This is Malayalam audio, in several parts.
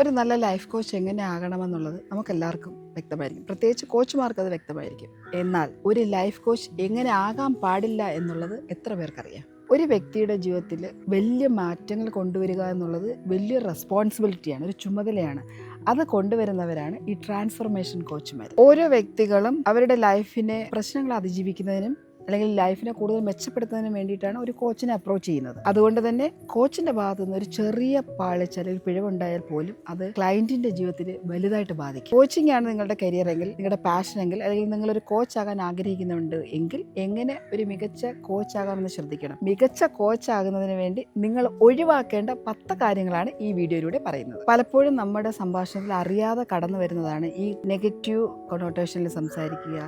ഒരു നല്ല ലൈഫ് കോച്ച് എങ്ങനെ ആകണമെന്നുള്ളത് നമുക്കെല്ലാവർക്കും വ്യക്തമായിരിക്കും. പ്രത്യേകിച്ച് കോച്ചുമാർക്ക് അത് വ്യക്തമായിരിക്കും. എന്നാൽ ഒരു ലൈഫ് കോച്ച് എങ്ങനെ ആകാൻ പാടില്ല എന്നുള്ളത് എത്ര പേർക്കറിയാം? ഒരു വ്യക്തിയുടെ ജീവിതത്തിൽ വലിയ മാറ്റങ്ങൾ കൊണ്ടുവരിക എന്നുള്ളത് വലിയ റെസ്പോൺസിബിലിറ്റിയാണ് ഒരു ചുമതലയാണ്. അത് കൊണ്ടുവരുന്നവരാണ് ഈ ട്രാൻസ്ഫോർമേഷൻ കോച്ചുമാർ ഓരോ വ്യക്തികളും അവരുടെ ലൈഫിനെ പ്രശ്നങ്ങൾ അതിജീവിക്കുന്നതിനും അല്ലെങ്കിൽ ലൈഫിനെ കൂടുതൽ മെച്ചപ്പെടുത്തുന്നതിന് വേണ്ടിയിട്ടാണ് ഒരു കോച്ചിനെ അപ്രോച്ച് ചെയ്യുന്നത്. അതുകൊണ്ട് തന്നെ കോച്ചിന്റെ ഭാഗത്തു നിന്ന് ഒരു ചെറിയ പാളിച്ച അല്ലെങ്കിൽ പിഴവുണ്ടായാൽ പോലും അത് ക്ലയന്റിന്റെ ജീവിതത്തിൽ വലുതായിട്ട് ബാധിക്കും. കോച്ചിങ് ആണ് നിങ്ങളുടെ കരിയർ എങ്കിൽ നിങ്ങളുടെ പാഷൻ എങ്കിൽ അല്ലെങ്കിൽ നിങ്ങളൊരു കോച്ച് ആകാൻ ആഗ്രഹിക്കുന്നുണ്ട് എങ്കിൽ എങ്ങനെ ഒരു മികച്ച കോച്ച് ആകാമെന്ന് ശ്രദ്ധിക്കണം. മികച്ച കോച്ച് ആകുന്നതിന് വേണ്ടി നിങ്ങൾ ഒഴിവാക്കേണ്ട പത്ത് കാര്യങ്ങളാണ് ഈ വീഡിയോയിലൂടെ പറയുന്നത്. പലപ്പോഴും നമ്മുടെ സംഭാഷണത്തിൽ അറിയാതെ കടന്നു വരുന്നതാണ് ഈ നെഗറ്റീവ് കൊണോട്ടേഷനിൽ സംസാരിക്കുക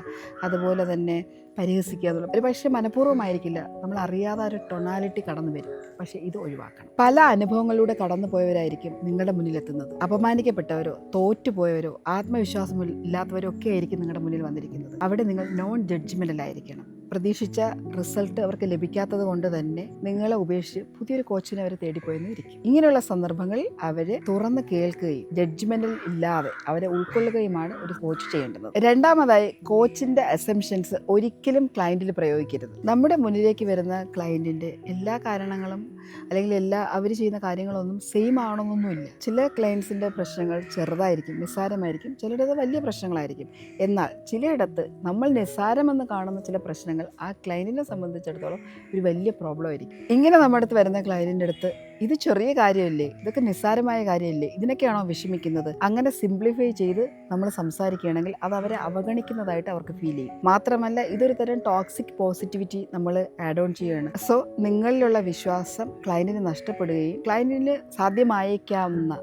അതുപോലെ തന്നെ പരിഹസിക്കുക എന്നുള്ളത് ഒരു പക്ഷേ മനഃപൂർവമായിരിക്കില്ല. നമ്മൾ അറിയാതെ ഒരു ടൊണാലിറ്റി കടന്നു വരും. പക്ഷേ ഇത് ഒഴിവാക്കണം. പല അനുഭവങ്ങളിലൂടെ കടന്നു പോയവരായിരിക്കും നിങ്ങളുടെ മുന്നിലെത്തുന്നത്. അപമാനിക്കപ്പെട്ടവരോ തോറ്റുപോയവരോ ആത്മവിശ്വാസം ഇല്ലാത്തവരോ ഒക്കെ ആയിരിക്കും നിങ്ങളുടെ മുന്നിൽ വന്നിരിക്കുന്നത്. അവിടെ നിങ്ങൾ നോൺ ജഡ്ജ്മെന്റലായിരിക്കണം പ്രതീക്ഷിച്ച റിസൾട്ട് അവർക്ക് ലഭിക്കാത്തത് കൊണ്ട് തന്നെ നിങ്ങളെ ഉപേക്ഷിച്ച് പുതിയൊരു കോച്ചിനെ അവർ തേടിപ്പോയെന്ന് ഇരിക്കും ഇങ്ങനെയുള്ള സന്ദർഭങ്ങളിൽ അവരെ തുറന്ന് കേൾക്കുകയും ജഡ്ജ്മെന്റിൽ ഇല്ലാതെ അവരെ ഉൾക്കൊള്ളുകയുമാണ് ഒരു കോച്ച് ചെയ്യേണ്ടത്. രണ്ടാമതായി കോച്ചിന്റെ അസംഷൻസ് ഒരിക്കലും ക്ലയന്റിൽ പ്രയോഗിക്കരുത്. നമ്മുടെ മുന്നിലേക്ക് വരുന്ന ക്ലയന്റിന്റെ എല്ലാ കാരണങ്ങളും അല്ലെങ്കിൽ എല്ലാ അവർ ചെയ്യുന്ന കാര്യങ്ങളൊന്നും സെയിം ആവണമെന്നൊന്നുമില്ല ചില ക്ലയൻസിന്റെ പ്രശ്നങ്ങൾ ചെറുതായിരിക്കും നിസ്സാരമായിരിക്കും ചിലരുടേത് വലിയ പ്രശ്നങ്ങളായിരിക്കും. എന്നാൽ ചിലയിടത്ത് നമ്മൾ നിസ്സാരമെന്ന് കാണുന്ന ചില പ്രശ്നങ്ങൾ ആ ക്ലയന്റിനെ സംബന്ധിച്ചിടത്തോളം ഒരു വലിയ പ്രോബ്ലം ആയിരിക്കും. ഇങ്ങനെ നമ്മുടെ അടുത്ത് വരുന്ന ക്ലയന്റിന്റെ അടുത്ത് ഇത് ചെറിയ കാര്യമല്ലേ? ഇതൊക്കെ നിസ്സാരമായ കാര്യമല്ലേ? ഇതിനൊക്കെയാണോ വിഷമിക്കുന്നത്? അങ്ങനെ സിംപ്ലിഫൈ ചെയ്ത് നമ്മൾ സംസാരിക്കുകയാണെങ്കിൽ അത് അവരെ അവഗണിക്കുന്നതായിട്ട് അവർക്ക് ഫീൽ ചെയ്യും. മാത്രമല്ല ഇതൊരു തരം ടോക്സിക് പോസിറ്റിവിറ്റി നമ്മൾ ആഡ് ഓൺ ചെയ്യുകയാണ്. സോ നിങ്ങളിലുള്ള വിശ്വാസം ക്ലയന്റിന് നഷ്ടപ്പെടുകയും ക്ലയന്റിന് സാധ്യമായേക്കാവുന്ന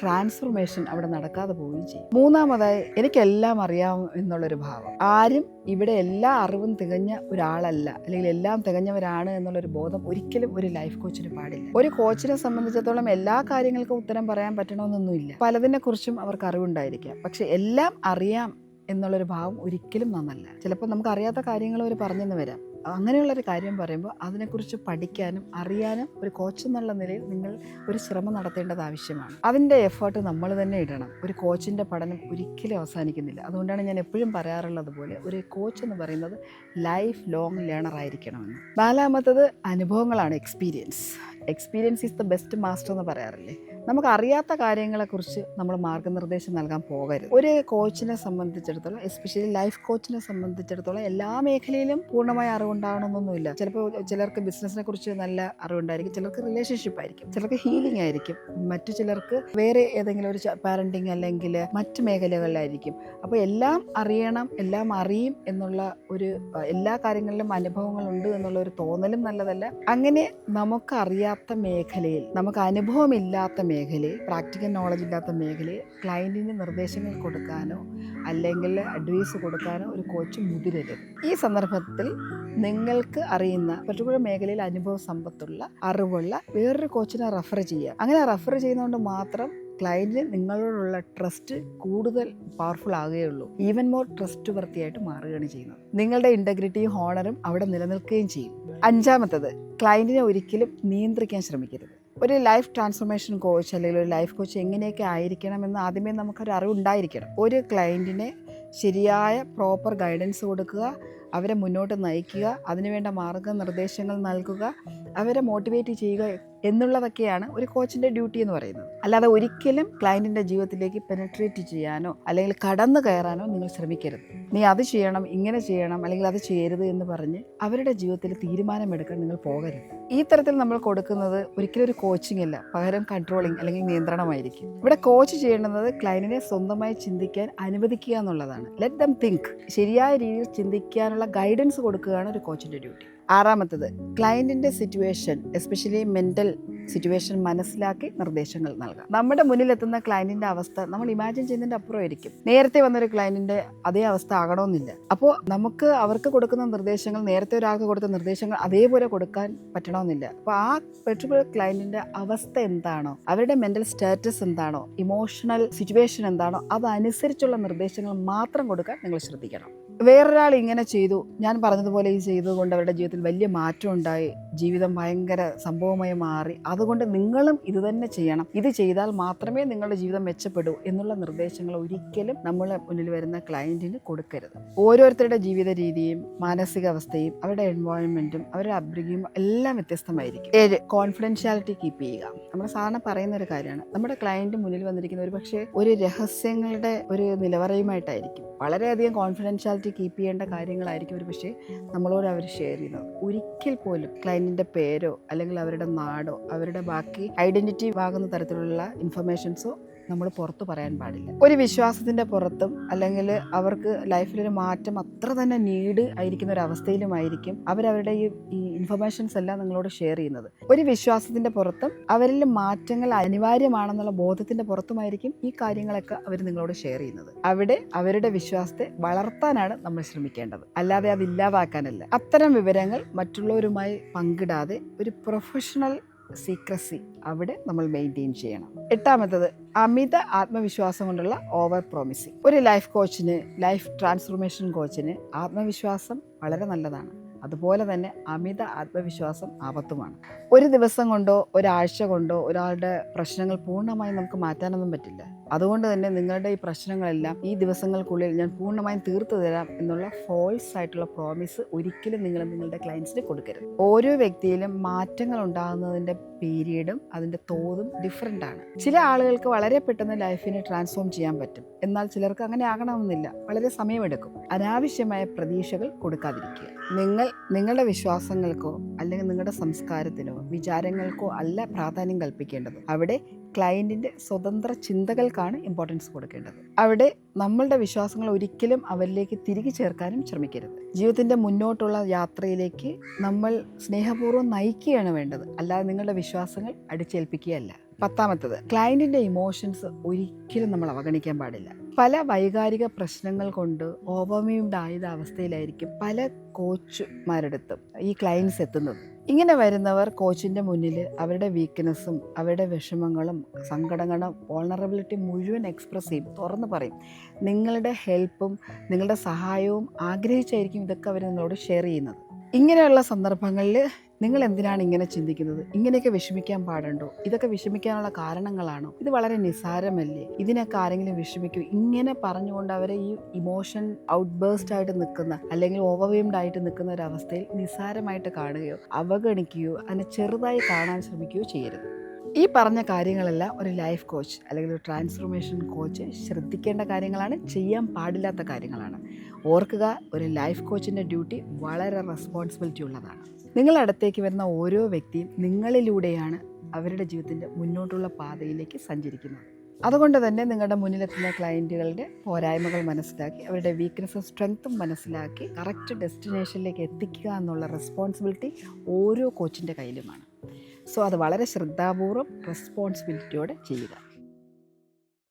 ട്രാൻസ്ഫോർമേഷൻ അവിടെ നടക്കാതെ പോവുകയും ചെയ്യും. മൂന്നാമതായി എനിക്കെല്ലാം അറിയാം എന്നുള്ളൊരു ഭാവം. ആരും ഇവിടെ എല്ലാ അറിവും തികഞ്ഞ ഒരാളല്ല. അല്ലെങ്കിൽ എല്ലാം തികഞ്ഞവരാണ് എന്നുള്ളൊരു ബോധം ഒരിക്കലും ഒരു ലൈഫ് കോച്ചിന് പാടില്ല. ഒരു കോച്ചിനെ സംബന്ധിച്ചിടത്തോളം എല്ലാ കാര്യങ്ങൾക്കും ഉത്തരം പറയാൻ പറ്റണമെന്നൊന്നുമില്ല. പലതിനെ കുറിച്ചും അവർക്ക് അറിവുണ്ടായിരിക്കാം. പക്ഷെ എല്ലാം അറിയാം എന്നുള്ളൊരു ഭാവം ഒരിക്കലും നന്നല്ല. ചിലപ്പോൾ നമുക്ക് അറിയാത്ത കാര്യങ്ങൾ അവർ പറഞ്ഞെന്ന് വരാം. അങ്ങനെയുള്ളൊരു കാര്യം പറയുമ്പോൾ അതിനെക്കുറിച്ച് പഠിക്കാനും അറിയാനും ഒരു കോച്ച് എന്നുള്ള നിലയിൽ നിങ്ങൾ ഒരു ശ്രമം നടത്തേണ്ടത് ആവശ്യമാണ്. അതിന്റെ എഫേർട്ട് നമ്മൾ തന്നെ ഇടണം. ഒരു കോച്ചിന്റെ പഠനം ഒരിക്കലും അവസാനിക്കുന്നില്ല. അതുകൊണ്ടാണ് ഞാൻ എപ്പോഴും പറയാറുള്ളത് പോലെ ഒരു കോച്ച് എന്ന് പറയുന്നത് ലൈഫ് ലോങ് ലേണർ ആയിരിക്കണമെന്ന്. നാലാമത്തത് അനുഭവങ്ങളാണ് experience experience is the best master എന്ന് പറയാറില്ലേ? നമുക്ക് അറിയാത്ത കാര്യങ്ങളെക്കുറിച്ച് നമ്മൾ മാർഗനിർദ്ദേശം നൽകാൻ പോകരുത്. ഒരു കോച്ചിനെ സംബന്ധിച്ചിടത്തോളം എസ്പെഷ്യലി ലൈഫ് കോച്ചിനെ സംബന്ധിച്ചിടത്തോളം എല്ലാ മേഖലയിലും പൂർണമായ അറിവുണ്ടാവണമെന്നൊന്നുമില്ല. ചിലപ്പോൾ ചിലർക്ക് ബിസിനസ്സിനെ കുറിച്ച് നല്ല അറിവുണ്ടായിരിക്കും ചിലർക്ക് റിലേഷൻഷിപ്പ് ആയിരിക്കും ചിലർക്ക് ഹീലിംഗ് ആയിരിക്കും. മറ്റു ചിലർക്ക് വേറെ ഏതെങ്കിലും ഒരു പാരന്റിങ് അല്ലെങ്കിൽ മറ്റ് മേഖലകളിലായിരിക്കും. അപ്പോൾ എല്ലാം അറിയണം എല്ലാം അറിയും എന്നുള്ള ഒരു എല്ലാ കാര്യങ്ങളിലും അനുഭവങ്ങളുണ്ട് എന്നുള്ള ഒരു തോന്നലും നല്ലതല്ല. അങ്ങനെ നമുക്ക് അറിയാത്ത മേഖലയിൽ നമുക്ക് അനുഭവമില്ലാത്ത മേഖലയിൽ പ്രാക്ടിക്കൽ നോളജ് ഇല്ലാത്ത മേഖലയിൽ ക്ലയന്റിന് നിർദ്ദേശങ്ങൾ കൊടുക്കാനോ അല്ലെങ്കിൽ അഡ്വൈസ് കൊടുക്കാനോ ഒരു കോച്ച് മുതിരരുത്. ഈ സന്ദർഭത്തിൽ നിങ്ങൾക്ക് അറിയുന്ന പർട്ടിക്കുലർ മേഖലയിൽ അനുഭവ സമ്പത്തുള്ള അറിവുള്ള വേറൊരു കോച്ചിനെ റെഫർ ചെയ്യുക. അങ്ങനെ റെഫർ ചെയ്യുന്നതുകൊണ്ട് മാത്രം ക്ലയന്റിന് നിങ്ങളോടുള്ള ട്രസ്റ്റ് കൂടുതൽ പവർഫുൾ ആകുകയുള്ളൂ. ഈവൻ മോർ ട്രസ്റ്റ് വർത്തിയായിട്ട് മാറുകയാണ് ചെയ്യുന്നത്. നിങ്ങളുടെ ഇന്റഗ്രിറ്റിയും ഹോണറും അവിടെ നിലനിൽക്കുകയും ചെയ്യും. അഞ്ചാമത്തത് ക്ലയന്റിനെ ഒരിക്കലും നിയന്ത്രിക്കാൻ ശ്രമിക്കരുത്. ഒരു ലൈഫ് ട്രാൻസ്ഫോർമേഷൻ കോച്ച് അല്ലെങ്കിൽ ഒരു ലൈഫ് കോച്ച് എങ്ങനെയൊക്കെ ആയിരിക്കണമെന്ന് ആദ്യമേ നമുക്കൊരു അറിവുണ്ടായിരിക്കണം ഒരു ക്ലയന്റിനെ ശരിയായ പ്രോപ്പർ ഗൈഡൻസ് കൊടുക്കുക അവരെ മുന്നോട്ട് നയിക്കുക അതിനുവേണ്ട മാർഗനിർദ്ദേശങ്ങൾ നൽകുക അവരെ മോട്ടിവേറ്റ് ചെയ്യുക എന്നുള്ളതൊക്കെയാണ് ഒരു കോച്ചിന്റെ ഡ്യൂട്ടി എന്ന് പറയുന്നത്. അല്ലാതെ ഒരിക്കലും ക്ലയന്റിന്റെ ജീവിതത്തിലേക്ക് പെനട്രേറ്റ് ചെയ്യാനോ അല്ലെങ്കിൽ കടന്നു കയറാനോ നിങ്ങൾ ശ്രമിക്കരുത്. നീ അത് ചെയ്യണം ഇങ്ങനെ ചെയ്യണം അല്ലെങ്കിൽ അത് ചെയ്യരുത് എന്ന് പറഞ്ഞ് അവരുടെ ജീവിതത്തിൽ തീരുമാനമെടുക്കാൻ നിങ്ങൾ പോകരുത്. ഈ തരത്തിൽ നമ്മൾ കൊടുക്കുന്നത് ഒരിക്കലും ഒരു കോച്ചിങ് അല്ല. പകരം കൺട്രോളിങ് അല്ലെങ്കിൽ നിയന്ത്രണമായിരിക്കും. ഇവിടെ കോച്ച് ചെയ്യേണ്ടുന്നത് ക്ലയന്റിനെ സ്വന്തമായി ചിന്തിക്കാൻ അനുവദിക്കുക എന്നുള്ളതാണ്. ലെറ്റ് ദം തിങ്ക് ശരിയായ രീതിയിൽ ചിന്തിക്കാനുള്ള ഗൈഡൻസ് കൊടുക്കുകയാണ് ഒരു കോച്ചിന്റെ ഡ്യൂട്ടി. ആറാമത്തത് ക്ലയന്റിന്റെ സിറ്റുവേഷൻ എസ്പെഷ്യലി മെന്റൽ സിറ്റുവേഷൻ മനസ്സിലാക്കി നിർദ്ദേശങ്ങൾ നൽകാം. നമ്മുടെ മുന്നിലെത്തുന്ന ക്ലയന്റിന്റെ അവസ്ഥ നമ്മൾ ഇമാജിൻ ചെയ്യുന്നതിന്റെ അപ്പുറമായിരിക്കും. നേരത്തെ വന്നൊരു ക്ലയന്റിന്റെ അതേ അവസ്ഥ ആകണമെന്നില്ല. അപ്പോൾ നമുക്ക് അവർക്ക് കൊടുക്കുന്ന നിർദ്ദേശങ്ങൾ നേരത്തെ ഒരാൾക്ക് കൊടുത്ത നിർദ്ദേശങ്ങൾ അതേപോലെ കൊടുക്കാൻ പറ്റണമെന്നില്ല. അപ്പോൾ ആ പെർട്ടിക്കുലർ ക്ലയന്റിന്റെ അവസ്ഥ എന്താണോ അവരുടെ മെന്റൽ സ്റ്റാറ്റസ് എന്താണോ ഇമോഷണൽ സിറ്റുവേഷൻ എന്താണോ അതനുസരിച്ചുള്ള നിർദ്ദേശങ്ങൾ മാത്രം കൊടുക്കാൻ നിങ്ങൾ ശ്രദ്ധിക്കണം. വേറൊരാൾ ഇങ്ങനെ ചെയ്തു. ഞാൻ പറഞ്ഞതുപോലെ ഈ ചെയ്തതുകൊണ്ട് അവരുടെ ജീവിതത്തിൽ വലിയ മാറ്റം ഉണ്ടായി. ജീവിതം ഭയങ്കര സംഭവമായി മാറി. അതുകൊണ്ട് നിങ്ങളും ഇത് തന്നെ ചെയ്യണം. ഇത് ചെയ്താൽ മാത്രമേ നിങ്ങളുടെ ജീവിതം മെച്ചപ്പെടൂ എന്നുള്ള നിർദ്ദേശങ്ങൾ ഒരിക്കലും നമ്മൾ മുന്നിൽ വരുന്ന ക്ലയന്റിന് കൊടുക്കരുത്. ഓരോരുത്തരുടെ ജീവിത രീതിയും മാനസികാവസ്ഥയും അവരുടെ എൻവയോൺമെന്റും അവരുടെ അഭിരുചിയും എല്ലാം വ്യത്യസ്തമായിരിക്കും. ഏഴ് കോൺഫിഡൻഷ്യാലിറ്റി കീപ്പ് ചെയ്യുക. നമ്മൾ സാധാരണ പറയുന്ന ഒരു കാര്യമാണ്. നമ്മുടെ ക്ലയന്റ് മുന്നിൽ വന്നിരിക്കുന്ന ഒരു പക്ഷേ ഒരു രഹസ്യങ്ങളുടെ ഒരു നിലവറയുമായിട്ടായിരിക്കും. വളരെയധികം കോൺഫിഡൻഷ്യാലിറ്റി കീപ്പ് ചെയ്യേണ്ട കാര്യങ്ങളായിരിക്കും ഒരു പക്ഷേ നമ്മളോട് അവർ ഷെയർ ചെയ്യുന്നത്. ഒരിക്കൽ പോലും ക്ലയന്റിന്റെ പേരോ അല്ലെങ്കിൽ അവരുടെ നാടോ അവരുടെ ബാക്കി ഐഡന്റിറ്റി ആകുന്ന തരത്തിലുള്ള ഇൻഫർമേഷൻസോ നമ്മൾ പുറത്ത് പറയാൻ പാടില്ല. ഒരു വിശ്വാസത്തിന്റെ പുറത്തും അല്ലെങ്കിൽ അവർക്ക് ലൈഫിലൊരു മാറ്റം അത്ര തന്നെ നീഡ് ആയിരിക്കുന്ന ഒരു അവസ്ഥയിലുമായിരിക്കും അവരവരുടെ ഈ ഇൻഫർമേഷൻസ് എല്ലാം നിങ്ങളോട് ഷെയർ ചെയ്യുന്നത്. ഒരു വിശ്വാസത്തിന്റെ പുറത്തും അവരിൽ മാറ്റങ്ങൾ അനിവാര്യമാണെന്നുള്ള ബോധത്തിന്റെ പുറത്തുമായിരിക്കും ഈ കാര്യങ്ങളൊക്കെ അവർ നിങ്ങളോട് ഷെയർ ചെയ്യുന്നത്. അവിടെ അവരുടെ വിശ്വാസത്തെ വളർത്താനാണ് നമ്മൾ ശ്രമിക്കേണ്ടത്. അല്ലാതെ അത് ഇല്ലാതാക്കാനല്ല. അത്തരം വിവരങ്ങൾ മറ്റുള്ളവരുമായി പങ്കിടാതെ ഒരു പ്രൊഫഷണൽ സീക്രസി അവിടെ നമ്മൾ മെയിന്റെയിൻ ചെയ്യണം. എട്ടാമത്തത് അമിത ആത്മവിശ്വാസം കൊണ്ടുള്ള ഓവർ പ്രോമിസിങ് ഒരു ലൈഫ് കോച്ചിന് ലൈഫ് ട്രാൻസ്ഫോർമേഷൻ കോച്ചിന് ആത്മവിശ്വാസം വളരെ നല്ലതാണ്. അതുപോലെ തന്നെ അമിത ആത്മവിശ്വാസം ആപത്തുമാണ്. ഒരു ദിവസം കൊണ്ടോ ഒരാഴ്ച കൊണ്ടോ ഒരാളുടെ പ്രശ്നങ്ങൾ പൂർണമായും നമുക്ക് മാറ്റാനൊന്നും പറ്റില്ല. അതുകൊണ്ട് തന്നെ നിങ്ങളുടെ ഈ പ്രശ്നങ്ങളെല്ലാം ഈ ദിവസങ്ങൾക്കുള്ളിൽ ഞാൻ പൂർണമായും തീർത്തു തരാം എന്നുള്ള ഫോൾസ് ആയിട്ടുള്ള പ്രോമിസ് ഒരിക്കലും നിങ്ങൾ നിങ്ങളുടെ ക്ലയൻസിന് കൊടുക്കരുത്. ഓരോ വ്യക്തിയിലും മാറ്റങ്ങൾ ഉണ്ടാകുന്നതിന്റെ പീരീഡും അതിന്റെ തോതും ഡിഫറെന്റ് ആണ്. ചില ആളുകൾക്ക് വളരെ പെട്ടെന്ന് ലൈഫിനെ ട്രാൻസ്ഫോം ചെയ്യാൻ പറ്റും. എന്നാൽ ചിലർക്ക് അങ്ങനെ ആകണമെന്നില്ല. വളരെ സമയമെടുക്കും. അനാവശ്യമായ പ്രതീക്ഷകൾ കൊടുക്കാതിരിക്കുക. നിങ്ങൾ നിങ്ങളുടെ വിശ്വാസങ്ങൾക്കോ അല്ലെങ്കിൽ നിങ്ങളുടെ സംസ്കാരത്തിനോ വിചാരങ്ങൾക്കോ അല്ല പ്രാധാന്യം കൽപ്പിക്കേണ്ടത്. അവിടെ ക്ലയന്റിന്റെ സ്വതന്ത്ര ചിന്തകൾക്കാണ് ഇമ്പോർട്ടൻസ് കൊടുക്കേണ്ടത്. അവിടെ നമ്മളുടെ വിശ്വാസങ്ങൾ ഒരിക്കലും അവരിലേക്ക് തിരികെ ചേർക്കാനും ശ്രമിക്കരുത്. ജീവിതത്തിന്റെ മുന്നോട്ടുള്ള യാത്രയിലേക്ക് നമ്മൾ സ്നേഹപൂർവം നയിക്കുകയാണ് വേണ്ടത്. അല്ലാതെ നിങ്ങളുടെ വിശ്വാസങ്ങൾ അടിച്ചേൽപ്പിക്കുകയല്ല. പത്താമത്തത് ക്ലയന്റിന്റെ ഇമോഷൻസ് ഒരിക്കലും നമ്മൾ അവഗണിക്കാൻ പാടില്ല. പല വൈകാരിക പ്രശ്നങ്ങൾ കൊണ്ട് ഓവർവ്യൂംഡ് ആയത് അവസ്ഥയിലായിരിക്കും പല കോച്ചുമാരെടുത്തും ഈ ക്ലയൻസ് എത്തുന്നത്. ഇങ്ങനെ വരുന്നവർ കോച്ചിന്റെ മുന്നിൽ അവരുടെ വീക്ക്നെസ്സും അവരുടെ വിഷമങ്ങളും സങ്കടങ്ങളും വോൾണറബിലിറ്റി മുഴുവൻ എക്സ്പ്രസ് ചെയ്യും തുറന്ന് പറയും. നിങ്ങളുടെ ഹെൽപ്പും നിങ്ങളുടെ സഹായവും ആഗ്രഹിച്ചായിരിക്കും ഇതൊക്കെ അവർ നിങ്ങളോട് ഷെയർ ചെയ്യുന്നത്. ഇങ്ങനെയുള്ള സന്ദർഭങ്ങളിൽ നിങ്ങൾ എന്തിനാണ് ഇങ്ങനെ ചിന്തിക്കുന്നത്? ഇങ്ങനെയൊക്കെ വിഷമിക്കാൻ പാടുണ്ടോ? ഇതൊക്കെ വിഷമിക്കാനുള്ള കാരണങ്ങളാണോ? ഇത് വളരെ നിസ്സാരമല്ലേ? ഇതിനൊക്കെ ആരെങ്കിലും വിഷമിക്കൂ. ഇങ്ങനെ പറഞ്ഞുകൊണ്ട് അവരെ ഈ ഇമോഷൻ ഔട്ട് ബേസ്റ്റ് ആയിട്ട് നിൽക്കുന്ന അല്ലെങ്കിൽ ഓവർവേംഡ് ആയിട്ട് നിൽക്കുന്ന ഒരു അവസ്ഥയിൽ നിസ്സാരമായിട്ട് കാണുകയോ അവഗണിക്കുകയോ അതിനെ ചെറുതായി കാണാൻ ശ്രമിക്കുകയോ ചെയ്യരുത്. ഈ പറഞ്ഞ കാര്യങ്ങളെല്ലാം ഒരു ലൈഫ് കോച്ച് അല്ലെങ്കിൽ ഒരു ട്രാൻസ്ഫോർമേഷൻ കോച്ച് ശ്രദ്ധിക്കേണ്ട കാര്യങ്ങളാണ് ചെയ്യാൻ പാടില്ലാത്ത കാര്യങ്ങളാണ്. ഓർക്കുക ഒരു ലൈഫ് കോച്ചിന്റെ ഡ്യൂട്ടി വളരെ റെസ്പോൺസിബിലിറ്റി ഉള്ളതാണ്. നിങ്ങളുടെ അടുത്തേക്ക് വരുന്ന ഓരോ വ്യക്തിയും നിങ്ങളിലൂടെയാണ് അവരുടെ ജീവിതത്തിന്റെ മുന്നോട്ടുള്ള പാതയിലേക്ക് സഞ്ചരിക്കുന്നത്. അതുകൊണ്ട് തന്നെ നിങ്ങളുടെ മുന്നിലെത്തുന്ന ക്ലയന്റുകളുടെ പോരായ്മകൾ മനസ്സിലാക്കി അവരുടെ വീക്ക്നെസ്സും സ്ട്രെങ്ത്തും മനസ്സിലാക്കി കറക്റ്റ് ഡെസ്റ്റിനേഷനിലേക്ക് എത്തിക്കുക എന്നുള്ള റെസ്പോൺസിബിലിറ്റി ഓരോ കോച്ചിന്റെ കയ്യിലുമാണ്. സോ അത് വളരെ ശ്രദ്ധാപൂർവം റെസ്പോൺസിബിലിറ്റിയോടെ ചെയ്യുക.